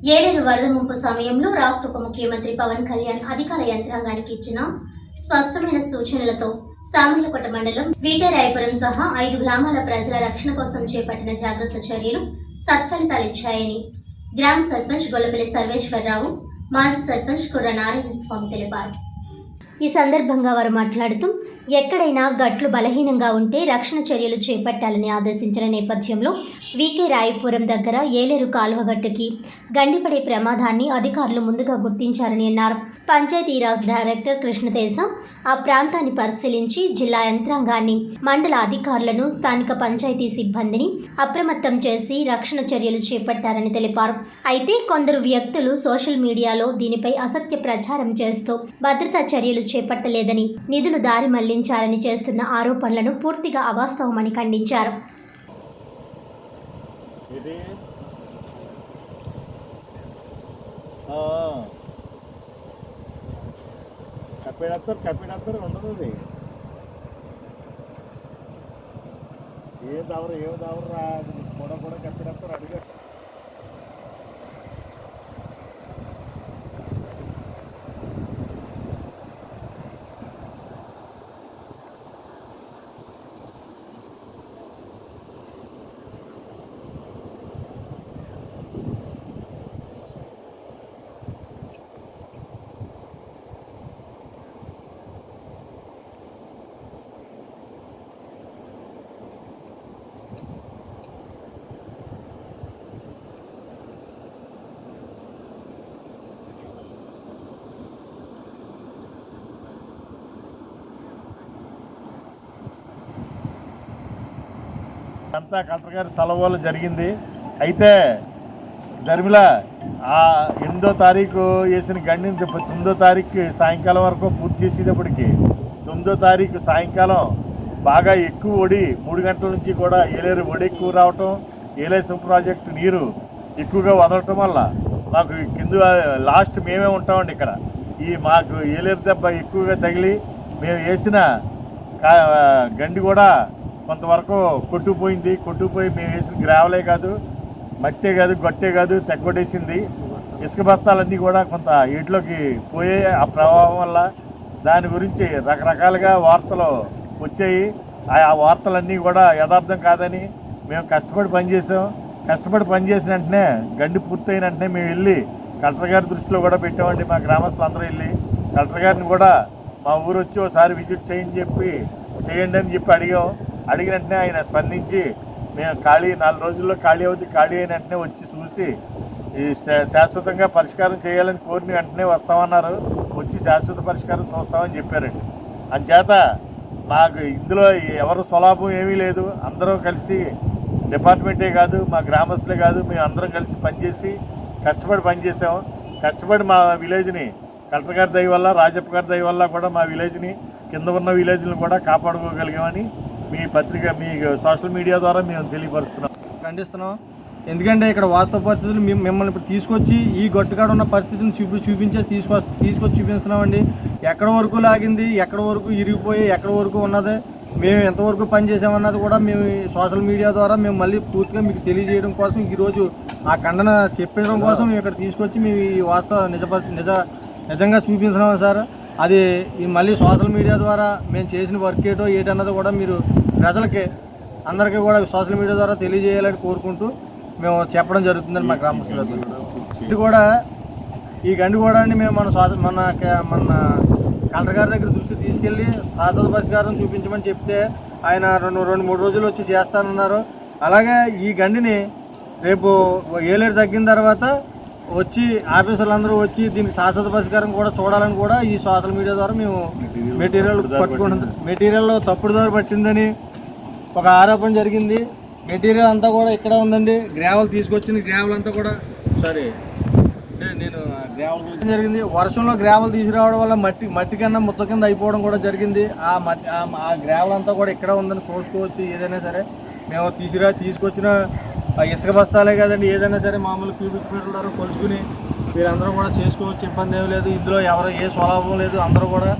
ఏలేరు వరద ముంపు సమయంలో రాష్ట్ర ఉప ముఖ్యమంత్రి పవన్ కళ్యాణ్ అధికార యంత్రాంగానికి ఇచ్చిన స్పష్టమైన సూచనలతో సామర్లకోట మండలం వీకేరాయపురం సహా ఐదు గ్రామాల ప్రజల రక్షణ కోసం చేపట్టిన జాగ్రత్త చర్యలు సత్ఫలితాలిచ్చాయని గ్రామ సర్పంచ్ గొల్లపల్లి సర్వేశ్వరరావు మాజీ సర్పంచ్ కుర్ర నారాయణ స్వామి తెలిపారు. ఈ సందర్భంగా వారు మాట్లాడుతూ ఎక్కడైనా గట్లు బలహీనంగా ఉంటే రక్షణ చర్యలు చేపట్టాలని ఆదేశించిన నేపథ్యంలో వికే రాయపురం దగ్గర ఏలేరు కాలువగట్టుకి గండిపడే ప్రమాదాన్ని అధికారులు ముందుగా గుర్తించారని అన్నారు. పంచాయతీరాజ్ డైరెక్టర్ కృష్ణతేజ ఆ ప్రాంతాన్ని పరిశీలించి జిల్లా యంత్రాంగాన్ని మండల అధికారులను స్థానిక పంచాయతీ సిబ్బందిని అప్రమత్తం చేసి రక్షణ చర్యలు చేపట్టారని తెలిపారు. అయితే కొందరు వ్యక్తులు సోషల్ మీడియాలో దీనిపై అసత్య ప్రచారం చేస్తూ భద్రతా చర్యలు చేపట్టలేదని నిధులు దారి మళ్ళించారని చేస్తున్న ఆరోపణలను పూర్తిగా అవాస్తవమని ఖండించారు. ఏ దావరు ఏ దావరు రా కూడా కూడా కప్పేడతారు అడిగారు. అంతా కలెక్టర్ గారి సెలవులు జరిగింది. అయితే ధర్మిల ఆ ఎనిమిదో తారీఖు వేసిన గండిని చెప్ప- తొమ్మిదో తారీఖు సాయంకాలం వరకు పూర్తి చేసేటప్పటికి తొమ్మిదో తారీఖు సాయంకాలం బాగా ఎక్కువ ఒడి మూడు గంటల నుంచి కూడా ఏలేరు ఒడి ఎక్కువ రావటం ఏలేసం ప్రాజెక్టు నీరు ఎక్కువగా వదలటం వల్ల మాకు కింద లాస్ట్ మేమే ఉంటామండి ఇక్కడ. ఈ మాకు ఏలేరు దెబ్బ ఎక్కువగా తగిలి మేము వేసిన గండి కూడా కొంతవరకు కొట్టుకుపోయింది. కొట్టుకుపోయి మేము వేసిన గ్రావలే కాదు మట్టే కాదు గొట్టే కాదు తెగ్గొట్టేసింది ఇసుక బస్తాలన్నీ కూడా కొంత వీటిలోకి పోయే ఆ ప్రభావం వల్ల దాని గురించి రకరకాలుగా వార్తలు వచ్చాయి. ఆ ఆ వార్తలన్నీ కూడా యథార్థం కాదని మేము కష్టపడి పనిచేసాం కష్టపడి పనిచేసిన వెంటనే గండి పూర్తయిన వెంటనే మేము వెళ్ళి కలెక్టర్ గారి దృష్టిలో కూడా పెట్టామండి. మా గ్రామస్తులు అందరూ వెళ్ళి కలెక్టర్ గారిని కూడా మా ఊరు వచ్చి ఒకసారి విజిట్ చేయని చెప్పి చేయండి అని చెప్పి అడిగాం. అడిగిన వెంటనే ఆయన స్పందించి మేము ఖాళీ నాలుగు రోజుల్లో ఖాళీ అవుతుంది ఖాళీ అయిన వెంటనే వచ్చి చూసి ఈ శాశ్వతంగా పరిష్కారం చేయాలని కోరిన వెంటనే వస్తామన్నారు. వచ్చి శాశ్వత పరిష్కారం చూస్తామని చెప్పారండి. అంచేత మాకు ఇందులో ఎవరు స్వలాభం ఏమీ లేదు. అందరూ కలిసి డిపార్ట్మెంటే కాదు మా గ్రామస్తులే కాదు మేము అందరం కలిసి పనిచేసి కష్టపడి పనిచేసాం కష్టపడి మా విలేజ్ని కలెక్టర్ గారి దయ వల్ల రాజప్ప గారి దయ వల్ల కూడా మా విలేజ్ని కింద ఉన్న విలేజ్ని కూడా కాపాడుకోగలిగామని మీ పత్రిక మీ సోషల్ మీడియా ద్వారా మేము తెలియపరుస్తున్నాం. ఖండిస్తున్నాం. ఎందుకంటే ఇక్కడ వాస్తవ పరిస్థితులు మేము మిమ్మల్ని ఇప్పుడు తీసుకొచ్చి ఈ గట్టుకాడ ఉన్న పరిస్థితిని చూపి చూపించే తీసుకొ తీసుకొచ్చి చూపిస్తున్నామండి. ఎక్కడ వరకు లాగింది ఎక్కడ వరకు ఇరిగిపోయి ఎక్కడ వరకు ఉన్నది మేము ఎంతవరకు పనిచేసామన్నది కూడా మేము సోషల్ మీడియా ద్వారా మేము మళ్ళీ పూర్తిగా మీకు తెలియజేయడం కోసం ఈరోజు ఆ ఖండన చెప్పడం కోసం మేము ఇక్కడ తీసుకొచ్చి మేము ఈ వాస్తవ నిజపరి నిజ నిజంగా చూపించినాం సార్. అది ఈ మళ్ళీ సోషల్ మీడియా ద్వారా మేము చేసిన వర్క్ ఏటో ఏటన్నది కూడా మీరు ప్రజలకి అందరికీ కూడా సోషల్ మీడియా ద్వారా తెలియజేయాలని కోరుకుంటూ మేము చెప్పడం జరుగుతుందని మా గ్రామస్తులతో ఇది కూడా ఈ గండి కూడా మేము మన మన మన కలెక్టర్ గారి దగ్గర దృష్టి తీసుకెళ్ళి శాశ్వత పరిష్కారం చూపించమని చెప్తే ఆయన రెండు రెండు మూడు రోజులు వచ్చి చేస్తానన్నారు. అలాగే ఈ గండిని రేపు ఏలేరు తగ్గిన తర్వాత వచ్చి ఆఫీసర్లందరూ వచ్చి దీనికి శాశ్వత పరిష్కారం కూడా చూడాలని కూడా ఈ సోషల్ మీడియా ద్వారా మేము మెటీరియల్ పట్టుకుంటున్నాం మెటీరియల్ తప్పుడు దారి పట్టిందని ఒక ఆరోపణ జరిగింది. మెటీరియల్ అంతా కూడా ఇక్కడ ఉందండి. గ్రావెల్ తీసుకొచ్చింది. గ్రావెల్ అంతా కూడా సారీ అంటే నేను గ్రావెల్ గురించి జరిగింది. వర్షంలో గ్రావెల్ తీసుకురావడం వల్ల మట్టి మట్టి కన్నా ముత్త కింద అయిపోవడం కూడా జరిగింది. ఆ మట్టి ఆ- గ్రావెల్ అంతా కూడా ఇక్కడ ఉందని చూసుకోవచ్చు ఏదైనా సరే. మేము తీసుకురా తీసుకొచ్చిన ఇసుక బస్తాలే కదండి. ఏదైనా సరే మామూలు క్యూబిక్ మీటర్ల కొలుచుకుని వీరందరూ కూడా చేసుకోవచ్చు. ఇబ్బంది ఏం లేదు. ఇందులో ఎవరు ఏ స్వలాభం లేదు. అందరూ కూడా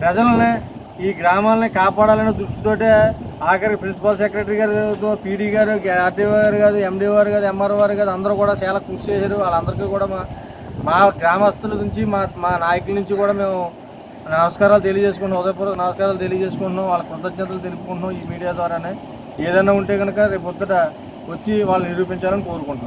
ప్రజలనే ఈ గ్రామాలని కాపాడాలనే దృష్టితోటే ఆఖరికి ప్రిన్సిపల్ సెక్రటరీ గారు పీడీ గారు ఆర్డీఓ గారు కాదు ఎండీ గారు కాదు ఎంఆర్ఓ గారు కాదు అందరూ కూడా చాలా కృషి చేశారు. వాళ్ళందరికీ కూడా మా మా గ్రామస్తుల నుంచి మా మా నాయకుల నుంచి కూడా మేము నమస్కారాలు తెలియజేసుకుంటున్నాం. ఉదయపూర్వక నమస్కారాలు తెలియజేసుకుంటున్నాం. వాళ్ళ కృతజ్ఞతలు తెలుపుకుంటున్నాం ఈ మీడియా ద్వారానే. ఏదైనా ఉంటే కనుక రేపు పొద్దుట వచ్చి వాళ్ళు నిరూపించాలని కోరుకుంటున్నాం.